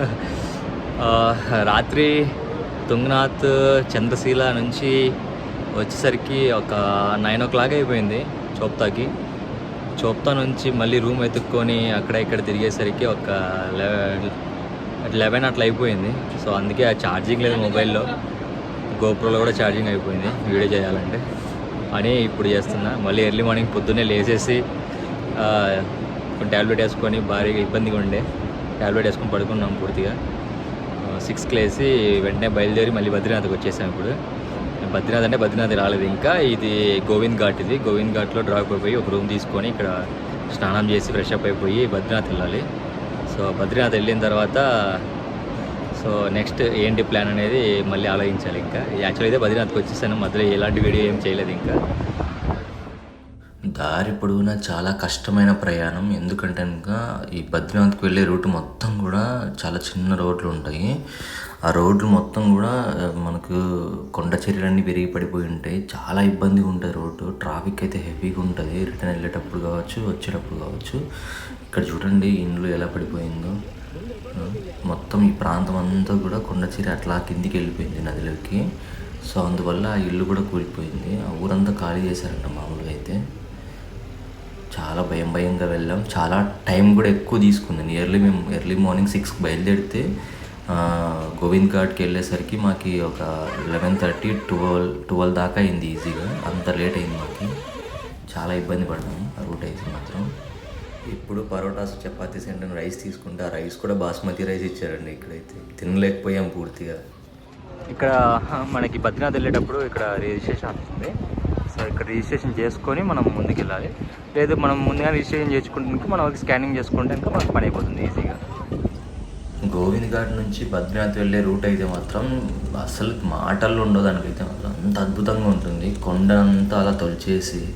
రాత్రి తుంగనాథ్ చంద్రశీల నుంచి వచ్చేసరికి ఒక నైన్ ఓ క్లాక్ అయిపోయింది చోప్తాకి. చోప్తా నుంచి మళ్ళీ రూమ్ వెతుక్కొని అక్కడ ఇక్కడ తిరిగేసరికి ఒక లెవెన్ అట్లా అయిపోయింది. సో అందుకే ఆ ఛార్జింగ్ లేదు మొబైల్లో. గోప్రోలో కూడా ఛార్జింగ్ అయిపోయింది వీడియో చేయాలంటే. అని ఇప్పుడు చేస్తున్నా. మళ్ళీ ఎర్లీ మార్నింగ్ పొద్దున్నే లేచేసి ఆ, ట్యాబ్లెట్ వేసుకొని భారీగా ఇబ్బందిగా ఉండే. ట్యాబ్లెట్ వేసుకొని పడుకున్నాం పూర్తిగా. సిక్స్కి లేసి వెంటనే బయలుదేరి మళ్ళీ బద్రీనాథ్కి వచ్చేసాం ఇప్పుడు. బద్రీనాథ్ అంటే బద్రీనాథ్ రాలేదు ఇంకా. ఇది గోవింద్ ఘాట్ ఇది. గోవింద్ ఘాట్లో డ్రాప్ అయిపోయి ఒక రూమ్ తీసుకొని ఇక్కడ స్నానం చేసి ఫ్రెష్ అప్ అయిపోయి బద్రీనాథ్ వెళ్ళాలి. సో బద్రీనాథ్ వెళ్ళిన తర్వాత సో నెక్స్ట్ ఏంటి ప్లాన్ అనేది మళ్ళీ ఆలోచించాలి ఇంకా. యాక్చువల్ అయితే బద్రీనాథ్కి వచ్చేసాను. మధ్యలో ఎలాంటి వీడియో ఏం చేయలేదు ఇంకా. దారి పొడవునా చాలా కష్టమైన ప్రయాణం. ఎందుకంటే కనుక ఈ బద్రీనాథ్కి వెళ్ళే రూట్ మొత్తం కూడా చాలా చిన్న రోడ్లు ఉంటాయి. ఆ రోడ్లు మొత్తం కూడా మనకు కొండ చర్యలన్నీ పెరిగి పడిపోయి ఉంటాయి. చాలా ఇబ్బందిగా ఉంటుంది రోడ్డు. ట్రాఫిక్ అయితే హెవీగా ఉంటుంది. రిటర్న్ వెళ్ళేటప్పుడు కావచ్చు వచ్చేటప్పుడు కావచ్చు. ఇక్కడ చూడండి ఇండ్లు ఎలా పడిపోయిందో. మొత్తం ఈ ప్రాంతం అంతా కూడా కొండ చీర అట్లా కిందికి వెళ్ళిపోయింది నదిలోకి. సో అందువల్ల ఆ ఇల్లు కూడా కూలిపోయింది. ఆ ఊరంతా ఖాళీ చేశారంట మామూలుగా అయితే. చాలా భయం భయంగా వెళ్ళాం. చాలా టైం కూడా ఎక్కువ తీసుకుంది నియర్లీ మేము ఎర్లీ మార్నింగ్ సిక్స్కి బయలుదేరితే గోవింద్ ఘాట్కి వెళ్ళేసరికి మాకు ఒక లెవెన్ థర్టీ ట్వెల్వ్ ట్వెల్వ్ దాకా అయింది ఈజీగా. అంత లేట్ అయింది మాకు. చాలా ఇబ్బంది పడ్డాము ఆ రూట్ అయితే మాత్రం. ఇప్పుడు పరోటాస్ చపాతీస్ ఏంటంటే రైస్ తీసుకుంటే ఆ రైస్ కూడా బాస్మతి రైస్ ఇచ్చారండి ఇక్కడైతే. తినలేకపోయాం పూర్తిగా. ఇక్కడ మనకి బద్రీనాథ్ వెళ్ళేటప్పుడు ఇక్కడ రిజిస్ట్రేషన్ వస్తుంది. సో ఇక్కడ రిజిస్ట్రేషన్ చేసుకొని మనం ముందుకు వెళ్ళాలి లేదు మనం ముందుగా రిజిస్ట్రేషన్ చేసుకుంటానికి మనం స్కానింగ్ చేసుకుంటే ఇంకా మనకు పని అయిపోతుంది ఈజీగా. గోవింద్ ఘాట్ నుంచి బద్రీనాథ్ వెళ్ళే రూట్ అయితే మాత్రం అసలు మాటల్లో ఉండదు దానికైతే మాత్రం. అంత అద్భుతంగా ఉంటుంది. కొండ అంతా అలా తొలిచేసి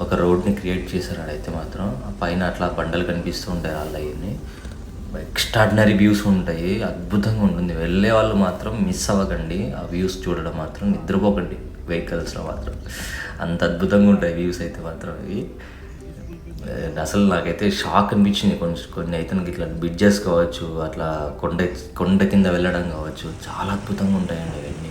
ఒక రోడ్ని క్రియేట్ చేశారు ఆడైతే మాత్రం. ఆ పైన అట్లా బండలు కనిపిస్తూ ఉంటాయి వాళ్ళ అవన్నీ ఎక్స్ట్రాడినరీ వ్యూస్ ఉంటాయి. అద్భుతంగా ఉంటుంది. వెళ్ళే వాళ్ళు మాత్రం మిస్ అవ్వకండి. ఆ వ్యూస్ చూడడం మాత్రం నిద్రపోకండి. వెహికల్స్లో మాత్రం. అంత అద్భుతంగా ఉంటాయి వ్యూస్ అయితే మాత్రం ఇవి. అసలు నాకైతే షాక్ అనిపించింది కొంచెం కొన్ని అయితే నాకు ఇట్లా బ్రిడ్జెస్ కావచ్చు అట్లా కొండ కొండ కింద వెళ్ళడం కావచ్చు చాలా అద్భుతంగా ఉంటాయండి అవన్నీ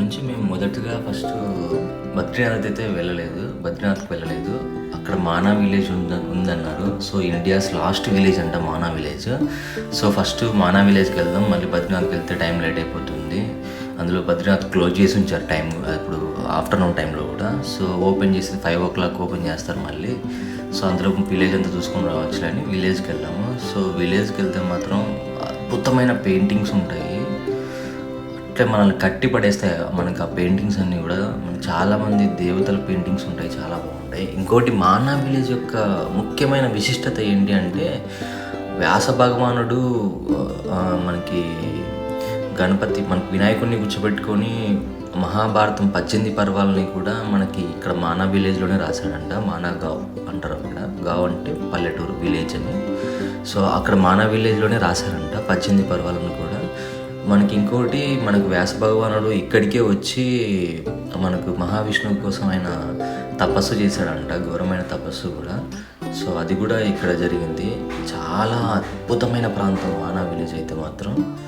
నుంచి మేము మొదటగా ఫస్ట్ బద్రీనాథ్ అయితే వెళ్ళలేదు బద్రీనాథ్కి వెళ్ళలేదు. అక్కడ మానా విలేజ్ ఉంద ఉందన్నారు. సో ఇండియాస్ లాస్ట్ విలేజ్ అంట Mana village. So first Mana విలేజ్కి వెళ్దాం మళ్ళీ బద్రీనాథ్కి వెళ్తే టైం లేట్ అయిపోతుంది. అందులో బద్రీనాథ్ క్లోజ్ చేసి ఉంచారు టైం ఇప్పుడు ఆఫ్టర్నూన్ టైంలో కూడా. సో ఓపెన్ చేసి ఫైవ్ ఓ క్లాక్ ఓపెన్ చేస్తారు మళ్ళీ. సో అందులో విలేజ్ అంతా చూసుకొని రావచ్చు అని విలేజ్కి వెళ్ళాము. సో విలేజ్కి వెళ్తే మాత్రం అద్భుతమైన పెయింటింగ్స్ ఉంటాయి. అంటే మనల్ని కట్టి పడేస్తాయి మనకి ఆ పెయింటింగ్స్ అన్నీ కూడా మనకి చాలామంది దేవతల పెయింటింగ్స్ ఉంటాయి చాలా బాగుంటాయి. ఇంకోటి మానా విలేజ్ యొక్క ముఖ్యమైన విశిష్టత ఏంటి అంటే వ్యాస భగవానుడు మనకి గణపతి మనకి వినాయకుడిని కూర్చోబెట్టుకొని మహాభారతం పద్దెనిమిది పర్వాలని కూడా మనకి ఇక్కడ మానా విలేజ్లోనే రాశాడంట. మానా గావ్ అంటారు అక్కడ. గావ్ అంటే పల్లెటూరు విలేజ్ అని. సో అక్కడ మానా విలేజ్లోనే రాశారంట పద్దెనిమిది పర్వాలను కూడా. మనకి ఇంకోటి మనకు వ్యాస భగవానుడు ఇక్కడికే వచ్చి మనకు మహావిష్ణువు కోసం ఆయన తపస్సు చేశాడంట ఘోరమైన తపస్సు కూడా. సో అది కూడా ఇక్కడ జరిగింది. చాలా అద్భుతమైన ప్రాంతం మానా విలేజ్ అయితే మాత్రం.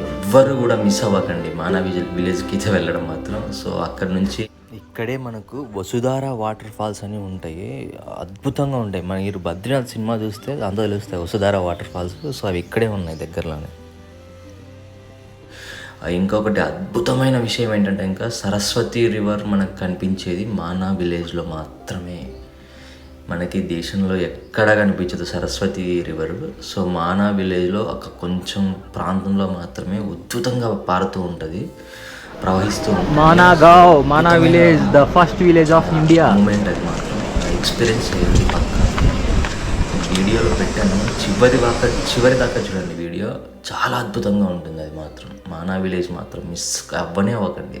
ఎవ్వరు కూడా మిస్ అవ్వకండి. మానా విలేజ్ విలేజ్కి అయితే వెళ్ళడం మాత్రం. సో అక్కడ నుంచి ఇక్కడే మనకు వసుధార వాటర్ ఫాల్స్ అని ఉంటాయి. అద్భుతంగా ఉంటాయి. మన మీరు బద్రీనాథ్ సినిమా చూస్తే అందులో తెలుస్తాయి వసుధార వాటర్ ఫాల్స్. సో అవి ఇక్కడే ఉన్నాయి దగ్గరలోనే. ఇంకొకటి అద్భుతమైన విషయం ఏంటంటే ఇంకా సరస్వతి రివర్ మనకు కనిపించేది మానా విలేజ్లో మాత్రమే. మనకి దేశంలో ఎక్కడ కనిపించదు సరస్వతి రివర్. సో మానా విలేజ్లో ఒక కొంచెం ప్రాంతంలో మాత్రమే ఉద్ధృతంగా పారుతూ ఉంటుంది. ప్రవహిస్తూ ఉంటుంది. Mana village the first village of India. Moment అది మాత్రం. ఎక్స్పీరియన్స్ పక్క వీడియోలో పెట్టాను. చివరి దాకా చివరి దాకా చూడండి వీడియో. చాలా అద్భుతంగా ఉంటుంది అది మాత్రం. మానా విలేజ్ మాత్రం మిస్ అవ్వనే అవ్వకండి.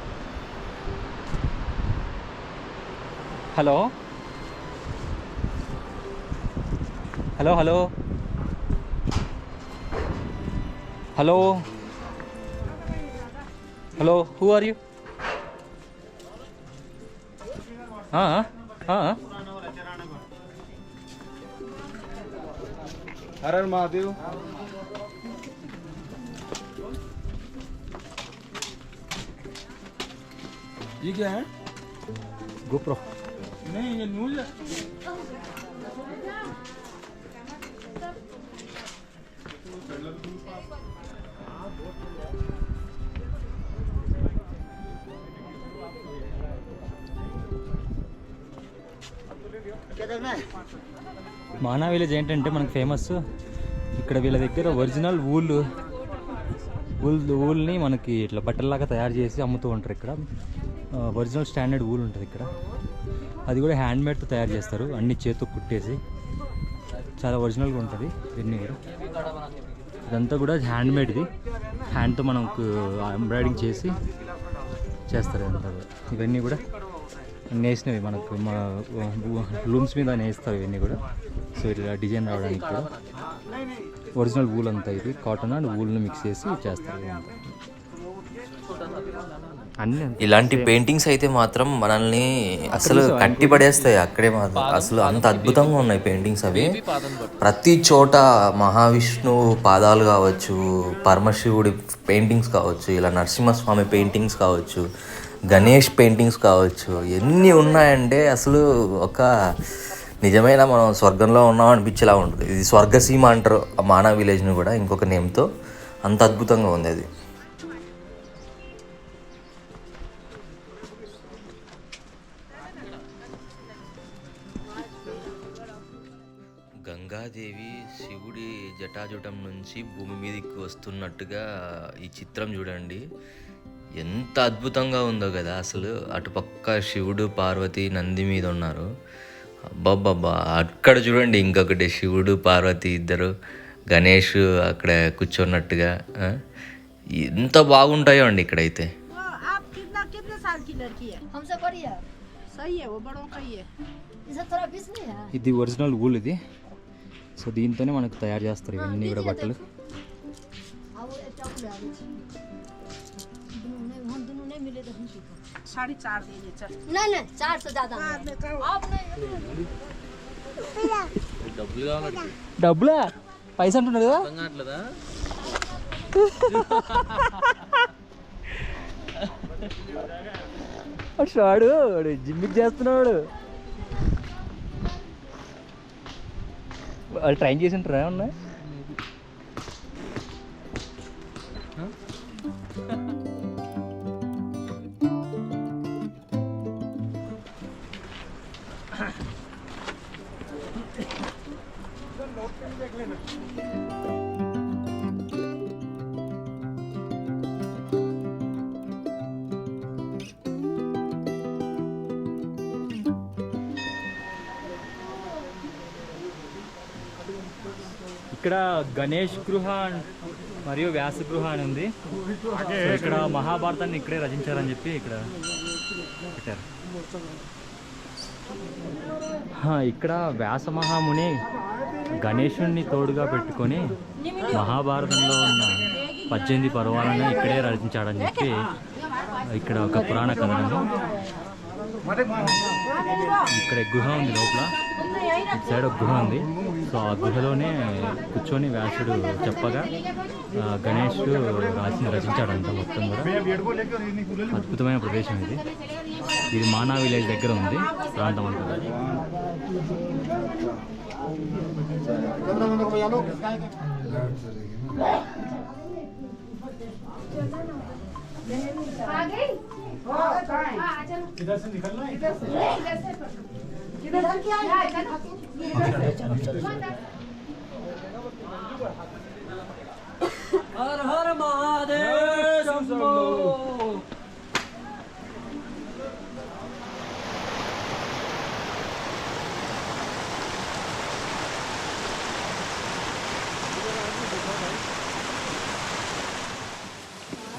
Hello? Hello, hello? Hello? Hello, who are you? Huh? Huh? Haran Mahadev. ये क्या है? GoPro नहीं ये न्यूज है మానా విలేజ్ ఏంటంటే మనకు ఫేమస్ ఇక్కడ వీళ్ళ దగ్గర ఒరిజినల్ ఊళ్ళు ఊల్ ఊల్ని మనకి ఇట్లా బట్టల్లాగా తయారు చేసి అమ్ముతూ ఉంటారు ఇక్కడ ఒరిజినల్ స్టాండర్డ్ ఊల్ ఉంటుంది ఇక్కడ అది కూడా హ్యాండ్ మేడ్తో తయారు చేస్తారు. అన్ని చేతితో కుట్టేసి చాలా ఒరిజినల్గా ఉంటుంది ఇవన్నీ కూడా. ఇదంతా కూడా హ్యాండ్ మేడ్ది హ్యాండ్తో మనం ఎంబ్రాయిడింగ్ చేసి చేస్తారు అంతా ఇవన్నీ కూడా నేసినవి మనకు మా లూమ్స్ మీద నేస్తారు ఇవన్నీ కూడా. సో ఇట్లా డిజైన్ రావడానికి కూడా. ఒరిజినల్ వూల్ అంతా ఇది. కాటన్ అండ్ వూల్ని మిక్స్ చేసి చేస్తారు అంతా అన్నీ. ఇలాంటి పెయింటింగ్స్ అయితే మాత్రం మనల్ని అసలు కట్టి పడేస్తాయి అక్కడే మాత్రం. అసలు అంత అద్భుతంగా ఉన్నాయి పెయింటింగ్స్ అవి. ప్రతి చోట మహావిష్ణువు పాదాలు కావచ్చు పరమశివుడి పెయింటింగ్స్ కావచ్చు ఇలా నరసింహస్వామి పెయింటింగ్స్ కావచ్చు గణేష్ పెయింటింగ్స్ కావచ్చు ఎన్ని ఉన్నాయంటే అసలు ఒక నిజమైన మనం స్వర్గంలో ఉన్నాం అనిపించేలా ఉంటుంది. ఇది స్వర్గసీమ అంటారు ఆ మానా విలేజ్ని కూడా ఇంకొక నేమ్తో. అంత అద్భుతంగా ఉంది అది. గంగాదేవి శివుడి జటాజుటం నుంచి భూమి మీదకి వస్తున్నట్టుగా ఈ చిత్రం చూడండి. ఎంత అద్భుతంగా ఉందో కదా అసలు. అటుపక్క శివుడు పార్వతి నంది మీద ఉన్నారు. అబ్బాబ్బా అక్కడ చూడండి ఇంకొకటి శివుడు పార్వతి ఇద్దరు గణేష్ అక్కడ కూర్చున్నట్టుగా ఎంత బాగుంటాయో అండి ఇక్కడైతే. ఇది ఒరిజినల్ ఊళ్ళు ఇది. సో దీంతోనే మనకు తయారు చేస్తారు ఇవన్నీ కూడా బట్టలు अब वो एक चाकू ले आ गई दोनों ने हम दोनों नहीं मिले तो हम सीखा साढ़े चार दीजिए चल नहीं नहीं चार से ज्यादा बाद नहीं में कहो आप नहीं డబ్బులు కావాలి డబ్బులా పైసా అంటున్నారు కదా కావట్లేదా వాడు వాడు జిమ్మికి చేస్తున్నాడు వాళ్ళు ట్రైన్ చేసి ఉంటారు ఏమన్నా? ఇక్కడ గణేష్ గృహ మరియు వ్యాస గృహ అని ఉంది. ఇక్కడ మహాభారతాన్ని ఇక్కడే రచించారని చెప్పి ఇక్కడ పెట్టారు. హా, ఇక్కడ వ్యాస మహాముని గణేశుణ్ణి తోడుగా పెట్టుకొని మహాభారతంలో ఉన్న పద్దెనిమిది పర్వాలను ఇక్కడే రచించాడని చెప్పి ఇక్కడ ఒక పురాణ కథనం. ఇక్కడ గుహ ఉంది లోపల. సైడ్ ఒక గుహ ఉంది. సో ఆ గుహలోనే కూర్చొని వ్యాసుడు చెప్పగా గణేష్ రాసిన రచించాడంట మొత్తం కూడా. అద్భుతమైన ప్రదేశం ఇది. ఇది మానా విలేజ్ దగ్గర ఉంది. ప్రాంతం అంతా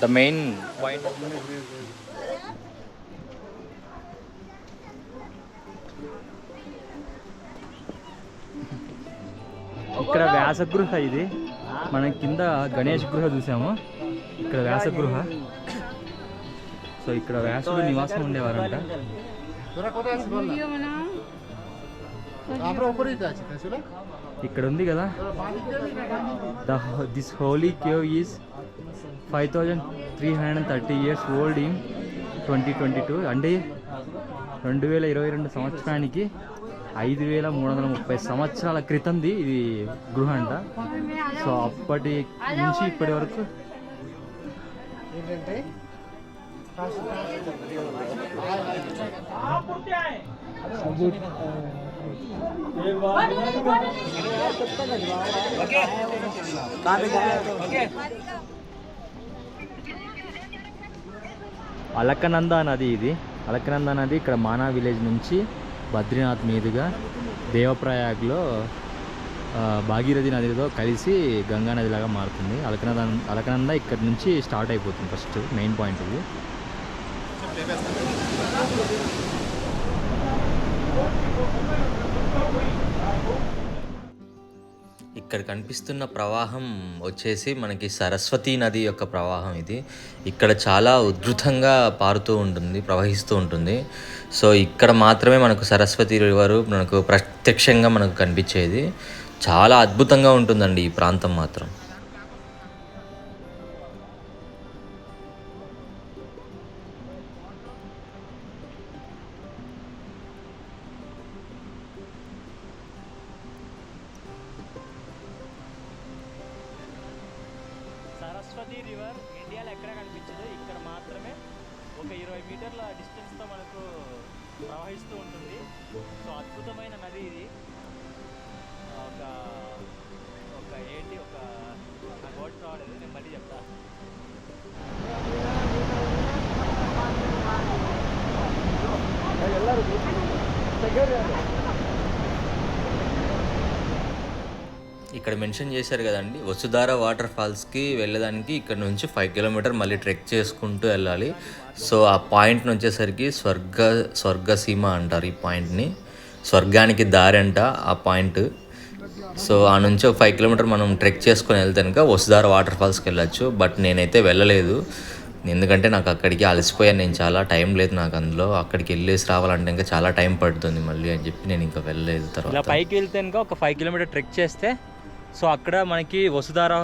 ద మెయిన్ పాయింట్ ఇక్కడ వ్యాసగృహ ఇది. మనం కింద గణేష్ గృహ చూసాము. ఇక్కడ వ్యాసగృహ. సో ఇక్కడ వ్యాసుడు నివాసం ఉండేవారంట. ఇక్కడ ఉంది కదా. The this holy cave is five thousand three hundred and thirty years old in twenty twenty two అంటే రెండు వేల ఇరవై రెండు సంవత్సరానికి ఐదు వేల మూడు వందల ముప్పై సంవత్సరాల క్రితంది ఇది గృహ అంట. సో అప్పటి నుంచి ఇప్పటి వరకు అలకనంద నది ఇది. అలకనంద నది ఇక్కడ మానా విలేజ్ నుంచి బద్రీనాథ్ మీదుగా దేవప్రయాగ్లో భాగీరథి నదితో కలిసి గంగా నదిలాగా మారుతుంది. అలకనంద అలకనంద ఇక్కడి నుంచి స్టార్ట్ అయిపోతుంది ఫస్ట్ మెయిన్ పాయింట్ ఇది. ఇక్కడ కనిపిస్తున్న ప్రవాహం వచ్చేసి మనకి సరస్వతీ నది యొక్క ప్రవాహం ఇది. ఇక్కడ చాలా ఉధృతంగా పారుతూ ఉంటుంది ప్రవహిస్తూ ఉంటుంది. సో ఇక్కడ మాత్రమే మనకు సరస్వతి రివరు మనకు ప్రత్యక్షంగా మనకు కనిపించేది. చాలా అద్భుతంగా ఉంటుందండి ఈ ప్రాంతం మాత్రం. సరస్వతి రివర్ ఇండియాలో ఎక్కడ కనిపించదు. ఇక్కడ మాత్రమే ఒక ఇరవై మీటర్ల డిస్టెన్స్తో మనకు ప్రవహిస్తూ ఉంటుంది. సో అద్భుతమైన నది ఇది. ఒక ఒక ఏంటి ఒక నాకు ఓటు నేను మళ్ళీ చెప్తా. ఇక్కడ మెన్షన్ చేశారు కదండి వసుధార వాటర్ ఫాల్స్కి వెళ్ళడానికి ఇక్కడ నుంచి ఫైవ్ కిలోమీటర్ మళ్ళీ ట్రెక్ చేసుకుంటూ వెళ్ళాలి. సో ఆ పాయింట్ వచ్చేసరికి స్వర్గ స్వర్గసీమ అంటారు ఈ పాయింట్ని. స్వర్గానికి దారి అంట ఆ పాయింట్. సో ఆ నుంచి ఒక ఫైవ్ కిలోమీటర్ మనం ట్రెక్ చేసుకొని వెళ్తే కనుక వసుధార వాటర్ ఫాల్స్కి వెళ్ళొచ్చు. బట్ నేనైతే వెళ్ళలేదు. ఎందుకంటే నాకు అక్కడికి అలసిపోయాను నేను చాలా టైం లేదు నాకు అందులో. అక్కడికి వెళ్ళేసి రావాలంటే ఇంకా చాలా టైం పడుతుంది మళ్ళీ అని చెప్పి నేను ఇంకా వెళ్ళలేదు తర్వాత. పైకి వెళ్తే ఒక ఫైవ్ కిలోమీటర్ ట్రెక్ చేస్తే సో అక్కడ మనకి వసుధార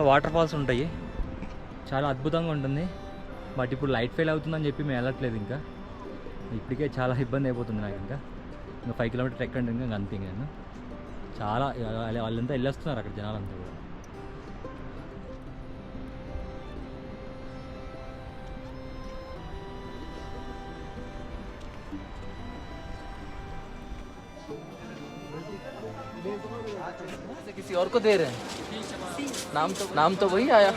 వాటర్ ఫాల్స్ ఉంటాయి. చాలా అద్భుతంగా ఉంటుంది. బట్ ఇప్పుడు లైట్ ఫెయిల్ అవుతుందని చెప్పి మేము వెళ్ళట్లేదు ఇంకా. ఇప్పటికే చాలా ఇబ్బంది అయిపోతుంది నాకు ఇంకా. ఇంకా ఫైవ్ కిలోమీటర్ ట్రెక్ అంటే ఇంకా అంతే ఇంకా నేను. చాలా వాళ్ళంతా వెళ్ళేస్తున్నారు అక్కడ జనాలంతా కూడా. किसी और को दे रहे हैं? नाम तो नाम तो वही आया।